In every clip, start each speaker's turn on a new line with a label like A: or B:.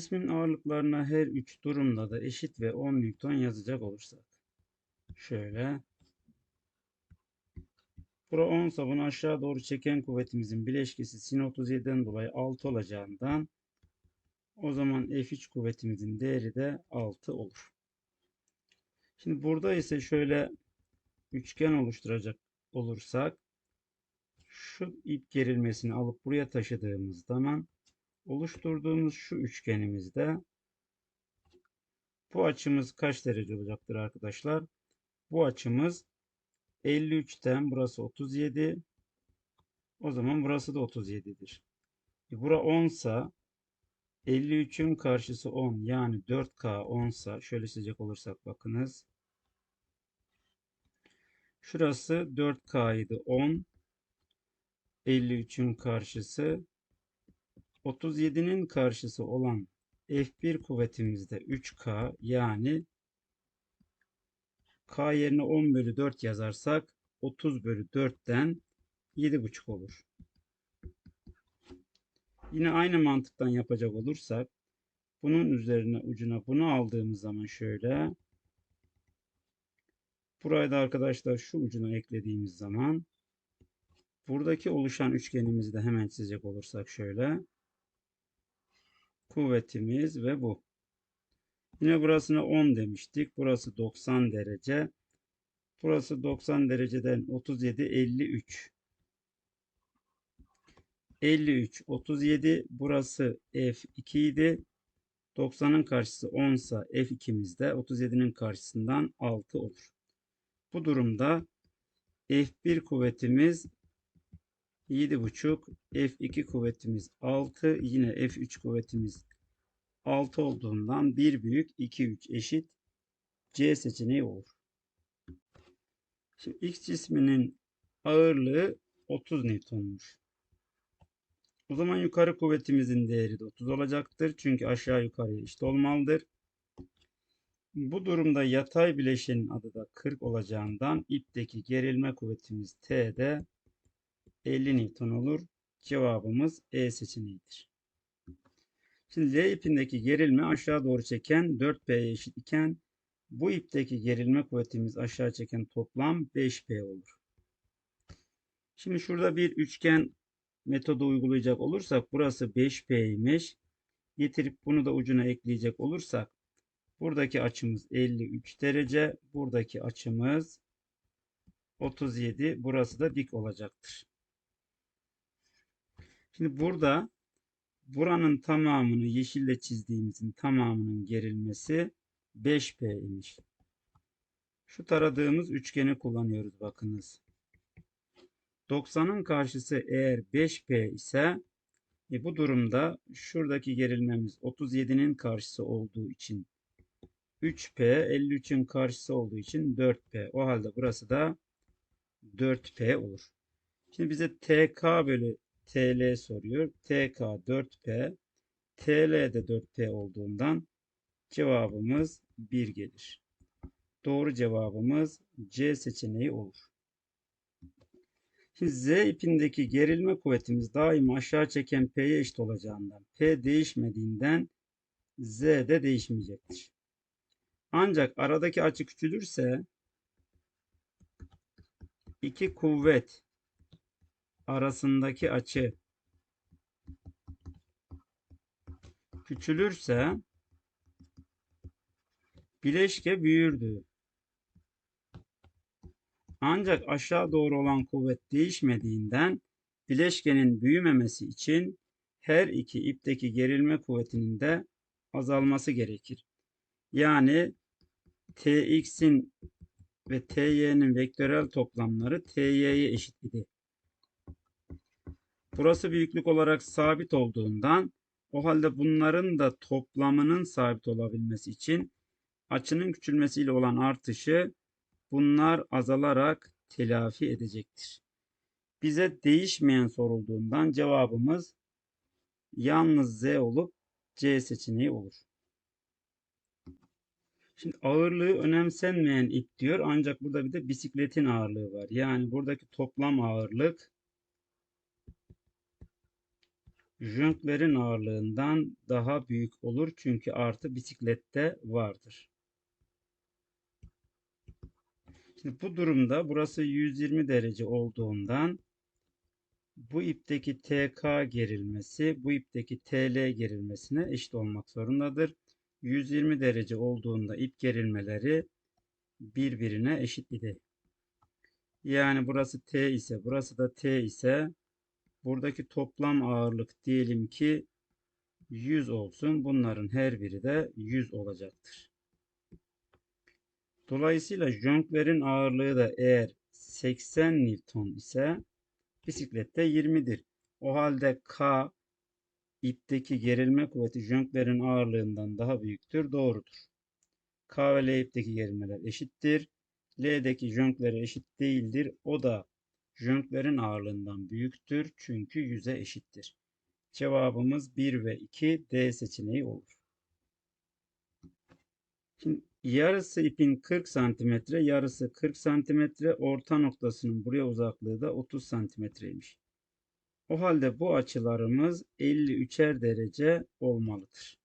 A: Cismin ağırlıklarına her üç durumda da eşit ve 10 Newton yazacak olursak. Şöyle. Bura 10 ise bunu aşağı doğru çeken kuvvetimizin bileşkesi sin 37'den dolayı 6 olacağından o zaman F3 kuvvetimizin değeri de 6 olur. Şimdi burada ise şöyle üçgen oluşturacak olursak şu ip gerilmesini alıp buraya taşıdığımız zaman oluşturduğumuz şu üçgenimizde bu açımız kaç derece olacaktır arkadaşlar? Bu açımız 53'ten burası 37. O zaman burası da 37'dir. E bura 10 sa 53'ün karşısı 10 yani 4K 10 sa şöyle çizecek olursak bakınız. Şurası 4K idi 10. 53'ün karşısı 37'nin karşısı olan F1 kuvvetimizde 3K yani K yerine 10 bölü 4 yazarsak 30 bölü 4'ten 7,5 olur. Yine aynı mantıktan yapacak olursak bunun üzerine ucuna bunu aldığımız zaman şöyle burayı da arkadaşlar şu ucuna eklediğimiz zaman buradaki oluşan üçgenimizi de hemen çizecek olursak şöyle kuvvetimiz ve bu. Yine burasına 10 demiştik. Burası 90 derece. Burası 90 dereceden 37 53. 53 37 burası F2 idi. 90'ın karşısı 10 ise F2'miz de 37'nin karşısından 6 olur. Bu durumda F1 kuvvetimiz 7,5 F2 kuvvetimiz 6 yine F3 kuvvetimiz 6 olduğundan 1 büyük 2 3 eşit C seçeneği olur. Şimdi X cisminin ağırlığı 30 Newton'muş. O zaman yukarı kuvvetimizin değeri de 30 olacaktır. Çünkü aşağı yukarıya eşit olmalıdır. Bu durumda yatay bileşenin adı da 40 olacağından ipteki gerilme kuvvetimiz T de 50 Newton olur. Cevabımız E seçeneğidir. Şimdi L ipindeki gerilme aşağı doğru çeken 4P'ye eşit iken bu ipteki gerilme kuvvetimiz aşağı çeken toplam 5P olur. Şimdi şurada bir üçgen metodu uygulayacak olursak burası 5P'ymiş. Getirip bunu da ucuna ekleyecek olursak buradaki açımız 53 derece. Buradaki açımız 37. Burası da dik olacaktır. Şimdi burada buranın tamamını yeşille çizdiğimizin tamamının gerilmesi 5P imiş. Şu taradığımız üçgeni kullanıyoruz bakınız. 90'ın karşısı eğer 5P ise e bu durumda şuradaki gerilmemiz 37'nin karşısı olduğu için 3P, 53'ün karşısı olduğu için 4P. O halde burası da 4P olur. Şimdi bize TK bölü TL soruyor. TK 4P. TL de 4P olduğundan cevabımız 1 gelir. Doğru cevabımız C seçeneği olur. Şimdi Z ipindeki gerilme kuvvetimiz daima aşağı çeken P'ye eşit olacağından P değişmediğinden Z de değişmeyecektir. Ancak aradaki açı küçülürse iki kuvvet arasındaki açı küçülürse bileşke büyürdü. Ancak aşağı doğru olan kuvvet değişmediğinden bileşkenin büyümemesi için her iki ipteki gerilme kuvvetinin de azalması gerekir. Yani Tx'in ve Ty'nin vektörel toplamları Ty'ye eşit idi. Burası büyüklük olarak sabit olduğundan o halde bunların da toplamının sabit olabilmesi için açının küçülmesiyle olan artışı bunlar azalarak telafi edecektir. Bize değişmeyen sorulduğundan cevabımız yalnız Z olup C seçeneği olur. Şimdi ağırlığı önemsenmeyen ip diyor ancak burada bir de bisikletin ağırlığı var. Yani buradaki toplam ağırlık Jönklerin ağırlığından daha büyük olur çünkü artı bisiklette vardır. Şimdi bu durumda burası 120 derece olduğundan bu ipteki TK gerilmesi bu ipteki TL gerilmesine eşit olmak zorundadır. 120 derece olduğunda ip gerilmeleri birbirine eşit idi. Yani burası T ise burası da T ise buradaki toplam ağırlık diyelim ki 100 olsun. Bunların her biri de 100 olacaktır. Dolayısıyla jönklerin ağırlığı da eğer 80 Newton ise bisiklette 20'dir. O halde K ipteki gerilme kuvveti jönklerin ağırlığından daha büyüktür. Doğrudur. K ve L ipteki gerilmeler eşittir. L'deki jönkleri eşit değildir. O da jönklerin ağırlığından büyüktür. Çünkü 100'e eşittir. Cevabımız 1 ve 2 D seçeneği olur. Şimdi yarısı ipin 40 santimetre, yarısı 40 santimetre, orta noktasının buraya uzaklığı da 30 santimetreymiş. O halde bu açılarımız 53'er derece olmalıdır.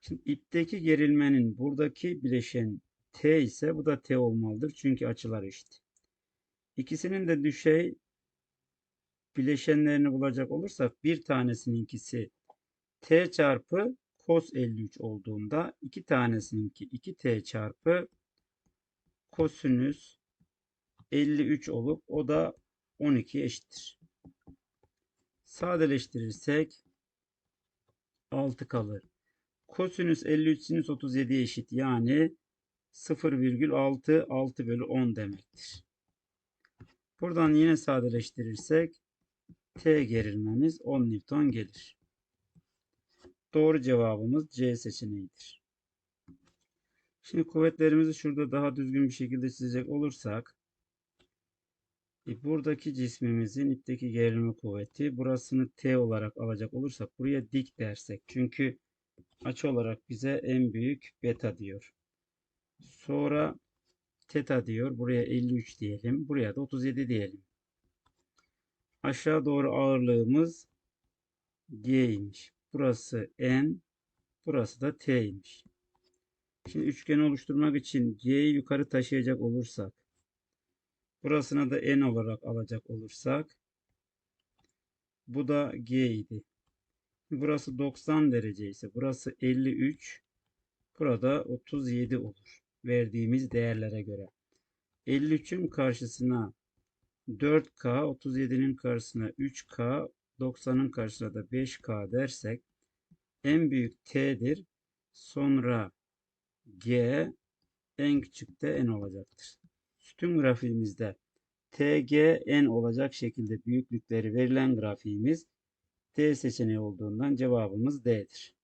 A: Şimdi ipteki gerilmenin buradaki bileşen T ise bu da T olmalıdır. Çünkü açılar eşit. İkisinin de düşey bileşenlerini bulacak olursak bir tanesininkisi T çarpı cos 53 olduğunda iki tanesininki 2T çarpı kosinüs 53 olup o da 12 eşittir. Sadeleştirirsek 6 kalır. Kosinüs 53 sinüs 37 eşit yani 0,6 6 bölü 10 demektir. Buradan yine sadeleştirirsek T gerilmemiz 10 Newton gelir. Doğru cevabımız C seçeneğidir. Şimdi kuvvetlerimizi şurada daha düzgün bir şekilde çizecek olursak e, buradaki cismimizin ipteki gerilme kuvveti burasını T olarak alacak olursak buraya dik dersek çünkü açı olarak bize en büyük beta diyor. Sonra teta diyor. Buraya 53 diyelim. Buraya da 37 diyelim. Aşağı doğru ağırlığımız G'ymiş. Burası N. Burası da T'ymiş. Şimdi üçgeni oluşturmak için G'yi yukarı taşıyacak olursak burasına da N olarak alacak olursak bu da G idi. Burası 90 derece ise burası 53 burada 37 olur verdiğimiz değerlere göre. 53'ün karşısına 4K, 37'nin karşısına 3K, 90'ın karşısına da 5K dersek en büyük T'dir. Sonra G en küçük de N olacaktır. Sütun grafiğimizde TG N olacak şekilde büyüklükleri verilen grafiğimiz D seçeneği olduğundan cevabımız D'dir.